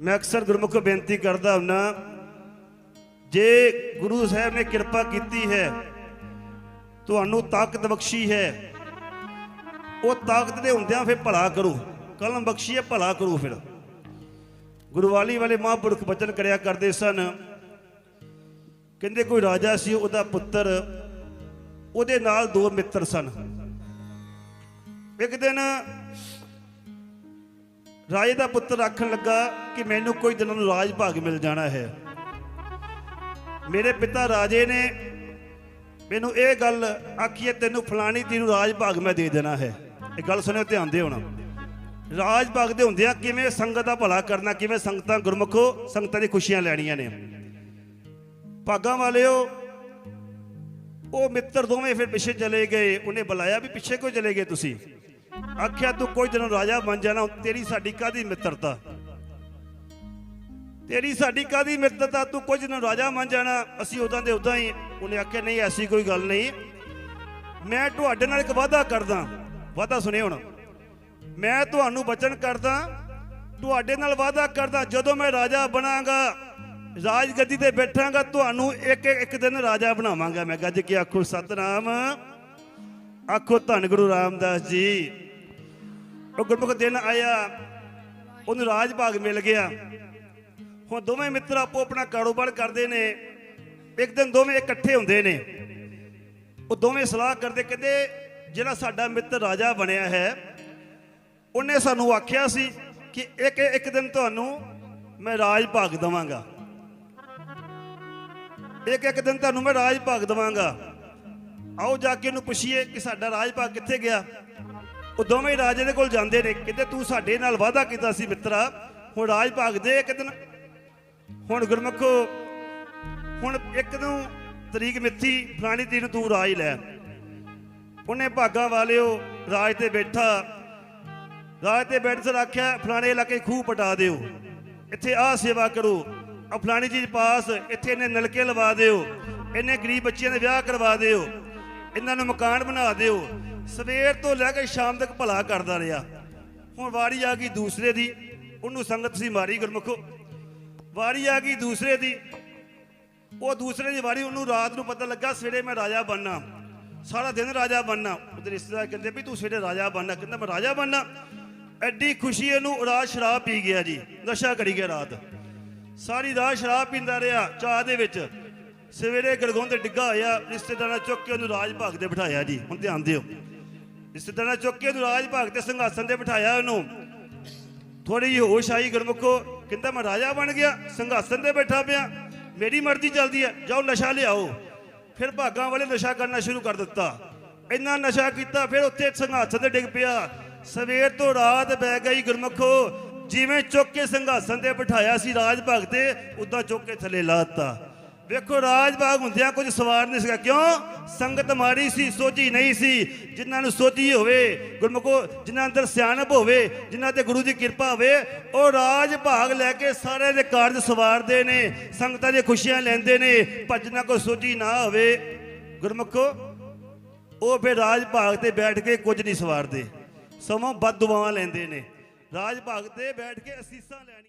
ਮੈਂ ਅਕਸਰ ਗੁਰਮੁਖ ਬੇਨਤੀ ਕਰਦਾ ਹੁੰਨਾ, ਜੇ ਗੁਰੂ ਸਾਹਿਬ ਨੇ ਕਿਰਪਾ ਕੀਤੀ ਹੈ, ਤੁਹਾਨੂੰ ਤਾਕਤ ਬਖਸ਼ੀ ਹੈ, ਉਹ ਤਾਕਤ ਦੇ ਹੁੰਦਿਆਂ ਫਿਰ ਭਲਾ ਕਰੋ, ਕਲਮ ਬਖਸ਼ੀ ਹੈ ਭਲਾ ਕਰੋ ਫਿਰ। ਗੁਰਵਾਲੀ ਵਾਲੇ ਮਹਾਂਪੁਰਖ ਬਚਨ ਕਰਿਆ ਕਰਦੇ ਸਨ, ਕਹਿੰਦੇ ਕੋਈ ਰਾਜਾ ਸੀ, ਉਹਦਾ ਪੁੱਤਰ, ਉਹਦੇ ਨਾਲ ਦੋ ਮਿੱਤਰ ਸਨ। ਇੱਕ ਦਿਨ ਰਾਜੇ ਦਾ ਪੁੱਤਰ ਆਖਣ ਲੱਗਾ ਕਿ ਮੈਨੂੰ ਕੋਈ ਦਿਨ ਨੂੰ ਰਾਜ ਭਾਗ ਮਿਲ ਜਾਣਾ ਹੈ। ਮੇਰੇ ਪਿਤਾ ਰਾਜੇ ਨੇ ਮੈਨੂੰ ਇਹ ਗੱਲ ਆਖੀ ਹੈ, ਤੈਨੂੰ ਫਲਾਣੀ ਤੀ ਨੂੰ ਰਾਜ ਭਾਗ ਮੈਂ ਦੇ ਦੇਣਾ ਹੈ। ਇਹ ਗੱਲ ਸੁਣਿਓ, ਧਿਆਨ ਦੇ ਹੋਣਾ ਰਾਜ ਭਾਗ ਦੇ ਹੁੰਦਿਆਂ ਕਿਵੇਂ ਸੰਗਤ ਦਾ ਭਲਾ ਕਰਨਾ, ਕਿਵੇਂ ਸੰਗਤਾਂ ਗੁਰਮੁਖੋ ਸੰਗਤਾਂ ਦੀ ਖੁਸ਼ੀਆਂ ਲੈਣੀਆਂ ਨੇ। ਭਾਗਾਂ ਵਾਲਿਓ, ਉਹ ਮਿੱਤਰ ਦੋਵੇਂ ਫਿਰ ਪਿੱਛੇ ਚਲੇ ਗਏ। ਉਹਨੇ ਬੁਲਾਇਆ ਵੀ ਪਿੱਛੇ ਕਿਉਂ ਚਲੇ ਗਏ ਤੁਸੀਂ? ਆਖਿਆ, ਤੂੰ ਕੋਈ ਦਿਨ ਰਾਜਾ ਬਣ ਜਾਣਾ, ਤੇਰੀ ਸਾਡੀ ਕਾਦੀ ਮਿੱਤਰਤਾ? ਤੇਰੀ ਸਾਡੀ ਕਾਦੀ ਮਿੱਤਰਤਾ? ਤੂੰ ਕੁਝ ਦਿਨ ਰਾਜਾ ਬਣ ਜਾਣਾ। ਅਸੀਂ ਉਦਾਂ ਦੇ ਉਦਾਂ ਹੀ ਉਹਨੇ ਆਖਿਆ, ਨਹੀਂ, ਐਸੀ ਕੋਈ ਗੱਲ ਨਹੀਂ। ਮੈਂ ਤੁਹਾਡੇ ਨਾਲ ਇੱਕ ਵਾਅਦਾ ਕਰਦਾ। ਵਾਅਦਾ ਸੁਣੇ ਹੁਣ। ਮੈਂ ਤੁਹਾਨੂੰ ਬਚਨ ਕਰਦਾ, ਤੁਹਾਡੇ ਨਾਲ ਵਾਅਦਾ ਕਰਦਾ, ਜਦੋਂ ਮੈਂ ਰਾਜਾ ਬਣਾਂਗਾ ਰਾਜ ਗੱਦੀ ਤੇ ਬੈਠਾਂਗਾ, ਤੁਹਾਨੂੰ ਇੱਕ ਇੱਕ ਦਿਨ ਰਾਜਾ ਬਣਾਵਾਂਗਾ। ਮੈਂ ਗੱਜ ਕੇ ਆਖੋ ਸਤਨਾਮ? ਆਖੋ ਧੰਨ ਗੁਰੂ ਰਾਮਦਾਸ ਜੀ। ਗੁਰਮੁਖ ਦਿਨ ਆਇਆ, ਉਹਨੂੰ ਰਾਜ ਭਾਗ ਮਿਲ ਗਿਆ। ਹੁਣ ਦੋਵੇਂ ਮਿੱਤਰ ਆਪੋ ਆਪਣਾ ਕਾਰੋਬਾਰ ਕਰਦੇ ਨੇ, ਇੱਕ ਦਿਨ ਦੋਵੇਂ ਇਕੱਠੇ ਹੁੰਦੇ ਨੇ। ਉਹ ਦੋਵੇਂ ਸਲਾਹ ਕਰਦੇ, ਕਹਿੰਦੇ, ਜਿਹੜਾ ਸਾਡਾ ਮਿੱਤਰ ਰਾਜਾ ਬਣਿਆ ਹੈ, ਉਹਨੇ ਸਾਨੂੰ ਆਖਿਆ ਸੀ ਕਿ ਇੱਕ ਇੱਕ ਦਿਨ ਤੁਹਾਨੂੰ ਮੈਂ ਰਾਜ ਭਾਗ ਦਵਾਂਗਾ। ਇੱਕ ਇੱਕ ਦਿਨ ਤੁਹਾਨੂੰ ਮੈਂ ਰਾਜ ਭਾਗ ਦਵਾਂਗਾ। ਆਓ ਜਾ ਕੇ ਉਹਨੂੰ ਪੁੱਛੀਏ ਕਿ ਸਾਡਾ ਰਾਜ ਭਾਗ ਕਿੱਥੇ ਗਿਆ? ਉਹ ਦੋਵੇਂ ਰਾਜੇ ਦੇ ਕੋਲ ਜਾਂਦੇ ਨੇ। ਕਹਿੰਦੇ, ਤੂੰ ਸਾਡੇ ਨਾਲ ਵਾਅਦਾ ਕੀਤਾ ਸੀ ਮਿੱਤਰਾ। ਹੁਣ ਰਾਜ ਭਾਗ ਦੇ ਇੱਕ ਦਿਨ। ਹੁਣ ਗੁਰਮਖੋ, ਹੁਣ ਇੱਕ ਨੂੰ ਤਰੀਕ ਮਿੱਥੀ, ਫਲਾਣੀ ਤਰੀਕ ਨੂੰ ਤੂੰ ਰਾਜ ਲੈ। ਉਹਨੇ ਭਾਗਾ ਵਾਲਿਓ ਰਾਜ ਤੇ ਬੈਠਾ। ਰਾਜ ਤੇ ਬੈਠ ਸਰ ਆਖਿਆ, ਫਲਾਣੇ ਇਲਾਕੇ ਖੂਹ ਪਟਾ ਦਿਓ। ਇੱਥੇ ਆਹ ਸੇਵਾ ਕਰੋ। ਆ ਫਲਾਣੀ ਚੀਜ਼ ਪਾਸ, ਇੱਥੇ ਇਹਨੇ ਨਲਕੇ ਲਵਾ ਦਿਓ। ਇਹਨੇ ਗਰੀਬ ਬੱਚਿਆਂ ਦੇ ਵਿਆਹ ਕਰਵਾ ਦਿਓ। ਇਹਨਾਂ ਨੂੰ ਮਕਾਨ ਬਣਾ ਦਿਓ। ਸਵੇਰ ਤੋਂ ਲੈ ਕੇ ਸ਼ਾਮ ਤੱਕ ਭਲਾ ਕਰਦਾ ਰਿਹਾ। ਹੁਣ ਵਾਰੀ ਆ ਗਈ ਦੂਸਰੇ ਦੀ, ਉਹਨੂੰ ਸੰਗਤ ਸੀ ਮਾਰੀ ਗੁਰਮੁਖੋ। ਵਾਰੀ ਆ ਗਈ ਦੂਸਰੇ ਦੀ, ਉਹ ਦੂਸਰੇ ਦੀ ਵਾਰੀ ਉਹਨੂੰ ਰਾਤ ਨੂੰ ਪਤਾ ਲੱਗਾ, ਸਵੇਰੇ ਮੈਂ ਰਾਜਾ ਬਣਨਾ। ਸਾਰਾ ਦਿਨ ਰਾਜਾ ਬਣਨਾ। ਉਹਦੇ ਰਿਸ਼ਤੇਦਾਰ ਕਹਿੰਦੇ ਵੀ ਤੂੰ ਸਵੇਰੇ ਰਾਜਾ ਬਣਨਾ। ਕਹਿੰਦਾ ਮੈਂ ਰਾਜਾ ਬਣਨਾ। ਐਡੀ ਖੁਸ਼ੀ ਇਹਨੂੰ ਰਾਤ ਸ਼ਰਾਬ ਪੀ ਗਿਆ ਜੀ। ਨਸ਼ਾ ਕਰੀ ਗਿਆ ਰਾਤ। ਸਾਰੀ ਰਾਤ ਸ਼ਰਾਬ ਪੀਂਦਾ ਰਿਹਾ ਚਾਹ ਦੇ ਵਿੱਚ। ਸਵੇਰੇ ਗੜਗੋਂ ਤੇ ਡਿੱਗਾ ਹੋਇਆ, ਰਿਸ਼ਤੇਦਾਰਾਂ ਚੁੱਕ ਕੇ ਉਹਨੂੰ ਰਾਜ ਭਾਗ ਤੇ ਬਿਠਾਇਆ ਜੀ। ਹੁਣ ਧਿਆਨ ਦਿਓ। ਰਿਸ਼ਤੇਦਾਰਾਂ ਚੁੱਕ ਕੇ ਉਹਨੂੰ ਰਾਜ ਭਾਗ ਤੇ ਸਿੰਘਾਸਨ ਤੇ ਬਿਠਾਇਆ ਉਹਨੂੰ। ਥੋੜੀ ਜਿਹੀ ਹੋਸ਼ ਆਈ ਗੁਰਮੁਖੋ ਕਹਿੰਦਾ ਮੈਂ ਰਾਜਾ ਬਣ ਗਿਆ, ਸਿੰਘਾਸਨ ਤੇ ਬੈਠਾ ਪਿਆ। ਮੇਰੀ ਮਰਜ਼ੀ ਚੱਲਦੀ ਹੈ, ਜਾਓ ਨਸ਼ਾ ਲਿਆਓ। ਫਿਰ ਭਾਗਾਂ ਵਾਲੇ ਨਸ਼ਾ ਕਰਨਾ ਸ਼ੁਰੂ ਕਰ ਦਿੱਤਾ। ਇੰਨਾ ਨਸ਼ਾ ਕੀਤਾ, ਫਿਰ ਉੱਥੇ ਸਿੰਘਾਸਨ ਤੇ ਡਿੱਗ ਪਿਆ। ਸਵੇਰ ਤੋਂ ਰਾਤ ਬਹਿ ਗਈ ਗੁਰਮੁਖੋ, ਜਿਵੇਂ ਚੁੱਕ ਕੇ ਸਿੰਘਾਸਨ ਤੇ ਬਿਠਾਇਆ ਸੀ ਰਾਜ ਭਾਗ ਤੇ, ਉਦਾਂ ਚੁੱਕ ਕੇ ਥੱਲੇ ਲਾਤਾ ਵੇਖੋ ਰਾਜ ਭਾਗ ਹੁੰਦਿਆਂ ਕੁਝ ਸਵਾਰ ਨਹੀਂ ਸੀਗਾ। ਕਿਉਂ? ਸੰਗਤ ਮਾੜੀ ਸੀ ਸੋਚੀ ਨਹੀਂ ਸੀ। ਜਿਨ੍ਹਾਂ ਨੂੰ ਸੋਚੀ ਹੋਵੇ, ਗੁਰਮੁਖੋ, ਜਿਨ੍ਹਾਂ ਅੰਦਰ ਸਿਆਣਪ ਹੋਵੇ, ਜਿਨ੍ਹਾਂ ਤੇ ਗੁਰੂ ਦੀ ਕਿਰਪਾ ਹੋਵੇ, ਉਹ ਰਾਜ ਭਾਗ ਲੈ ਕੇ ਸਾਰੇ ਦੇ ਕਾਰਜ ਸਵਾਰਦੇ ਨੇ, ਸੰਗਤਾਂ ਦੀਆਂ ਖੁਸ਼ੀਆਂ ਲੈਂਦੇ ਨੇ ਭਜਨਾ ਕੋ ਸੋਚੀ ਨਾ ਹੋਵੇ। ਗੁਰਮੁਖੋ, ਉਹ ਫਿਰ ਰਾਜ ਭਾਗ ਤੇ ਬੈਠ ਕੇ ਕੁਝ ਨਹੀਂ ਸਵਾਰਦੇ। ਸਮਾਂ ਬਦ ਦੁਆਵਾਂ ਲੈਂਦੇ ਨੇ। ਰਾਜ ਭਾਗ ਤੇ ਬੈਠ ਕੇ ਅਸੀਸਾਂ ਲੈਣੀ